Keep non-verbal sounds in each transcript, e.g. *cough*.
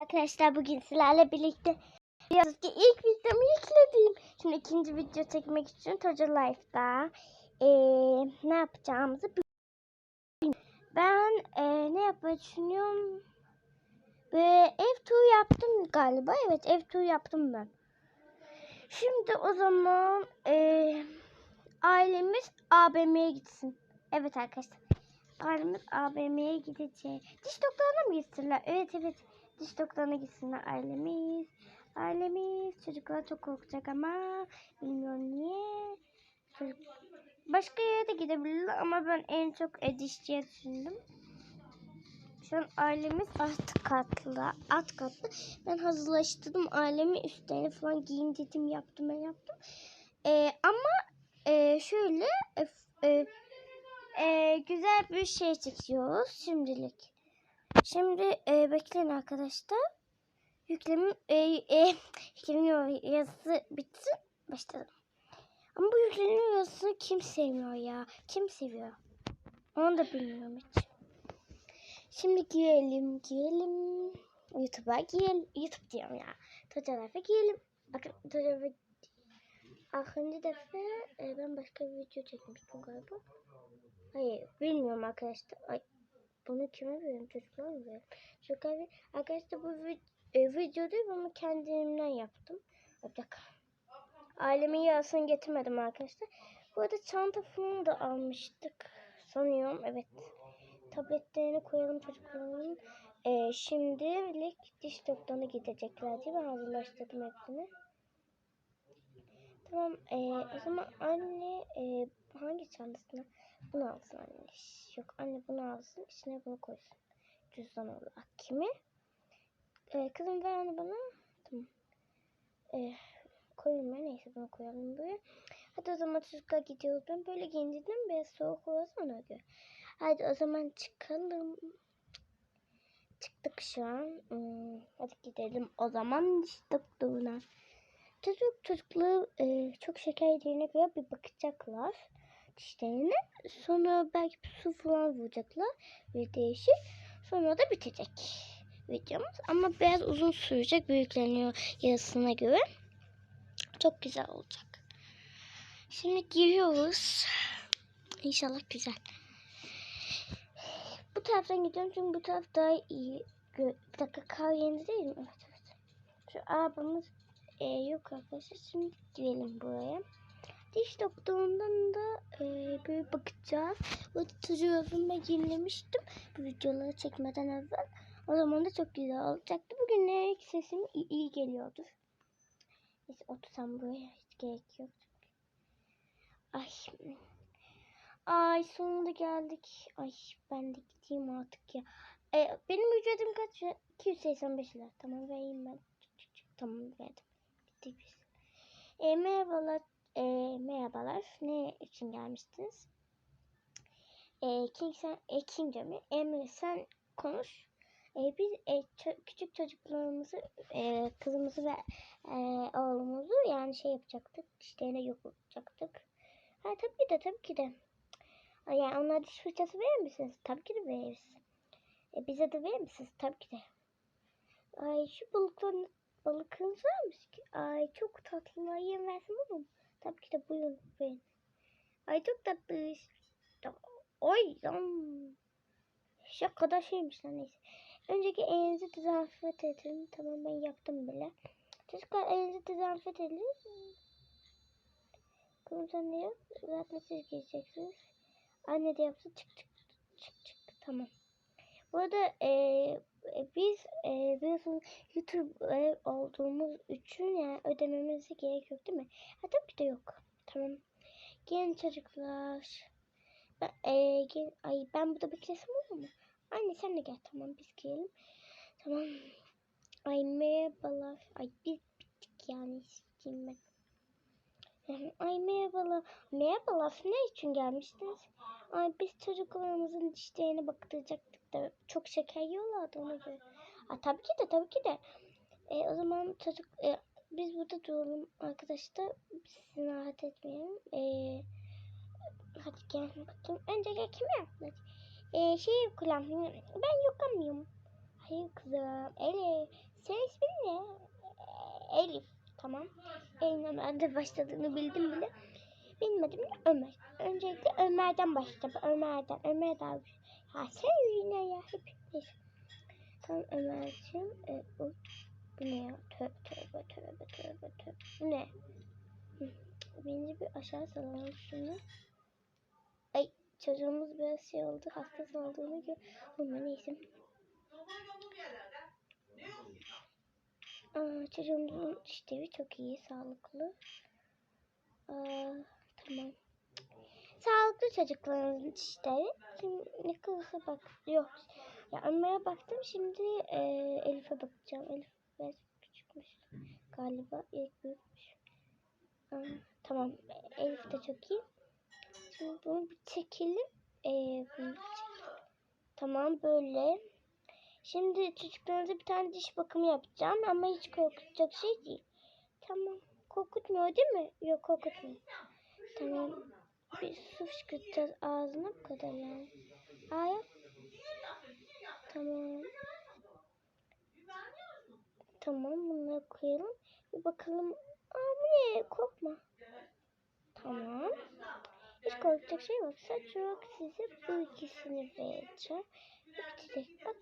Arkadaşlar bugün sizlerle birlikte biliyorsunuz ki ilk videomu yükledim. Şimdi ikinci video çekmek için Toca Life'da eee, ne yapacağımızı bilmiyorum. Ben eee, ne yapmayı düşünüyorum? Ve ev turu yaptım galiba. Evet ev turu yaptım ben. Şimdi o zaman eee, ailemiz AVM'ye gitsin. Evet arkadaşlar. Ailemiz AVM'ye gidecek. Diş doktoruna mı gitsinler? Evet evet. Diş doktoruna gitsinler ailemiz. Ailemiz. Çocuklar çok korkacak ama bilmiyorum niye. Çocuk... Başka yere de gidebilirler ama ben en çok dişçiye düşündüm. Şu an ailemiz alt katlı. Alt katlı. Ben hazırlaştırdım ailemi üstlerine falan giyin dedim yaptım ben yaptım. Ee, ama e, şöyle e, e, e, güzel bir şey çekiyoruz şimdilik. Şimdi e, bekleyin arkadaşlar. Yüklemi e, e, *laughs* yükleniyor yazısı bitsin. Başladım. Ama bu yükleniyor yazısı kim sevmiyor ya? Kim seviyor? Onu da bilmiyorum hiç. Şimdi girelim, girelim. YouTube'a girelim. YouTube diyorum ya. Fotoğrafa girelim. Bakın fotoğrafa Ahıncı defa e, ben başka bir video çekmiştim galiba. Hayır bilmiyorum arkadaşlar. Ay, bunu kime veriyorum çocuklar mı veriyorum? Çocuklar ver- Arkadaşlar bu vid e, video değil bunu kendimden yaptım. Bir dakika. Ailemin yarısını getirmedim arkadaşlar. Bu arada çanta falan da almıştık. Sanıyorum evet. Tabletlerini koyalım çocukların. E, şimdilik diş doktoruna gidecekler diye ben hazırlaştırdım hepsini. Tamam e, o zaman anne e, hangi çantasına bunu alsın anne. Yok anne bunu alsın içine bunu koysun. Cüzdan olarak. Kimi? E, kızım ver onu bana. Tamam. E, koyayım ben neyse bunu koyalım buraya. Hadi o zaman çocuklar gidiyoruz. Ben böyle giyindirdim biraz soğuk olsun ona göre. Hadi o zaman çıkalım. Çıktık şu an. Hmm, hadi gidelim o zaman diş doktoruna. Çocuk çocukları e, çok şeker yediğine göre bir bakacaklar dişlerine. Sonra belki su falan vuracaklar ve değişik. Sonra da bitecek videomuz. Ama biraz uzun sürecek büyükleniyor yarısına göre. Çok güzel olacak. Şimdi giriyoruz. İnşallah güzel. Bu taraftan gidiyorum çünkü bu taraf daha iyi. Bir dakika kar yerinde değil mi? Evet evet. Şu arabamız e, yok arkadaşlar. Şimdi girelim buraya. Diş doktorundan da e, böyle bakacağız. Çocuğu ben yenilemiştim. Videoları çekmeden evvel. O zaman da çok güzel olacaktı. Bugün ne sesim iyi, iyi geliyordur. Neyse otursam buraya hiç gerek yok. Ay. Ay sonunda geldik. Ay ben de gideyim artık ya. E, benim ücretim kaç? 285 lira. Tamam vereyim ben. Tamam verdim. Gittik biz. E, merhabalar. E, merhabalar. Ne için gelmiştiniz? E, King sen, e, King diyorum. Emre sen konuş. E, biz e, küçük çocuklarımızı, e, kızımızı ve e, oğlumuzu yani şey yapacaktık. Dişlerine yok olacaktık. Ha tabii de tabii ki de. Yani onlara diş fırçası verir misiniz? Tabii ki de veririz. E, bize de verir misiniz? Tabii ki de. Ay şu balıkların balıkınız varmış ki. Ay çok tatlılar yem versin olur mu? Tabii ki de buyurun verin. Ay çok tatlı. Oy lan. Şu kadar şeymiş lan neyse. Önceki elinizi dezenfekte edin. Tamam ben yaptım bile. Çocuklar elinizi dezenfekte edin. De yap. Zaten siz geçeceksiniz. Anne de yapsın. Çık çık çık çık. Tamam. Bu arada e, biz eee biliyorsunuz YouTube olduğumuz için yani ödememize gerek yok değil mi? Ha tabii ki de yok. Tamam. Gelin çocuklar. Ben, eee, gel, ay ben burada beklesem olur mu? Anne sen de gel tamam biz gelelim. Tamam. Ay merhabalar. Ay biz bittik yani ben. Ay merhabalar. Merhabalar. Ne için gelmiştiniz? Ay biz çocuklarımızın dişlerine baktıracaktık işte çok şeker yiyorlardı ona göre. Aa, tabii ki de tabii ki de. E, o zaman çocuk e, biz burada duralım arkadaşlar. Sizi rahat etmeyelim. E, hadi gel bakayım. Önce gel kim yaptı? E, şey kulağım. Ben yokamıyorum. Hayır kızım. Elif. Senin ismin ne? E, Elif. Tamam. Elin Ömer'de başladığını bildim bile. Benim adım Ömer. Öncelikle Ömer'den başlayacağım. Ömer'den. Ömer bir- Ha sen yine ya. Hep neyse. Tamam Ömer'cim. E, bu, bu ne ya? Tövbe tövbe tövbe tövbe tövbe. Bu ne? Hı, bir aşağı salalım şunu. Ay çocuğumuz biraz şey oldu. Hastası olduğunu gör. Ama neyse. Aa, çocuğumuzun işlevi çok iyi. Sağlıklı. Aa, tamam. Sağlıklı çocukların dişleri. Şimdi Nicholas'a bak. Yok. Ya Ömer'e baktım. Şimdi e, Elif'e bakacağım. Elif biraz küçükmüş. Galiba ilk büyükmüş. Tamam. Elif de çok iyi. Şimdi bunu bir çekelim. E, bunu bir çekelim. Tamam böyle. Şimdi çocuklarınıza bir tane diş bakımı yapacağım ama hiç korkutacak şey değil. Tamam. Korkutmuyor değil mi? Yok korkutmuyor. Tamam. Bir su fışkırtacağız ağzına bu kadar yani. Aya. Tamam. Tamam bunları koyalım. Bir bakalım. Aa bu ne? Korkma. Tamam. Hiç korkacak şey yoksa çok size bu ikisini vereceğim. Bitecek bak.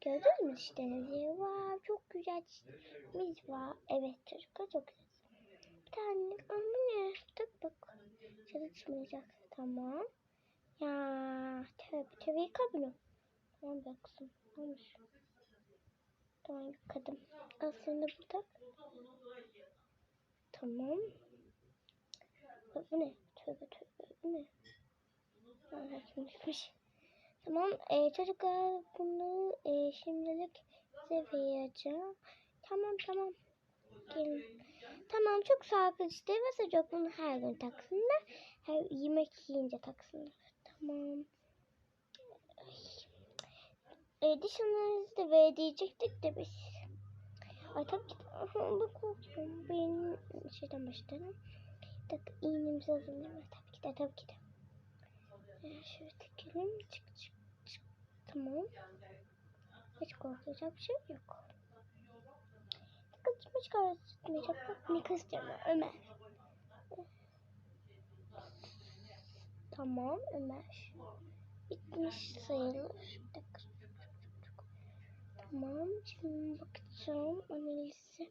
Gördünüz mü dişlerinizi? Wow, çok güzel dişlerimiz var. Evet çocuklar çok güzel. Bir tane ama ne? Tak bak. Çalışmayacak. Tamam. Ya tövbe tövbe yıka bunu. Tamam be kızım. Olmuş. Tamam yıkadım. Al sen de bu tak. Tamam. Bu ne? Tövbe tövbe. Bu ne? Aa, kimmiş? Tamam e, çocuklar bunu e, şimdilik size vereceğim. Tamam tamam. Gelin. Tamam çok sağlıklı işte ve sıcak bunu her gün taksınlar. Her yemek yiyince taksınlar. Tamam. E, diş analizi de ver diyecektik de biz. Ay tabii ki onu korkuyorum. Benim şeyden başlayalım. Bir dakika iğnemizi hazırlayalım. Tabii ki de tabii ki de. Ee, şöyle tekelim. Çık çık çık. Tamam. Hiç korkacak bir şey yok. Kızım hiç korkmayacak. Bak ne kızcağım Ömer. Tamam Ömer. Bitmiş sayılır. Bir dakika. Tamam şimdi bakacağım analize.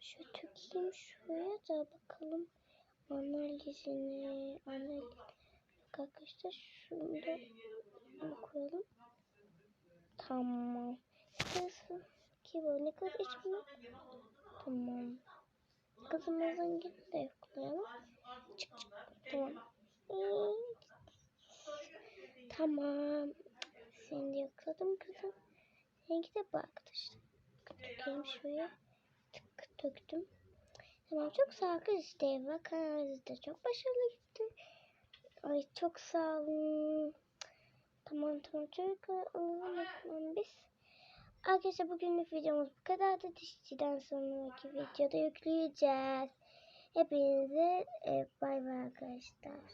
Şöyle tökeyim şuraya da bakalım analizini. Analiz. Arkadaşlar şunu da koyalım. Tamam. Kızım. Ki bu ne iç mi? Tamam. Kızımızın gibi de yoklayalım. Çık çık. Tamam. Ee, Tamam. Seni de yokladım kızım. Seninki de bu arkadaşlar. Dökeyim şuraya. Tık döktüm. Tamam çok sağlıklı işte. Bak analiz de çok başarılı gitti. Ay çok sağ olun. Tamam tamam çocuklar alalım biz. Arkadaşlar bugünlük videomuz bu kadardı. Dişçiden sonraki videoda yükleyeceğiz. Hepinize e, bay bay arkadaşlar.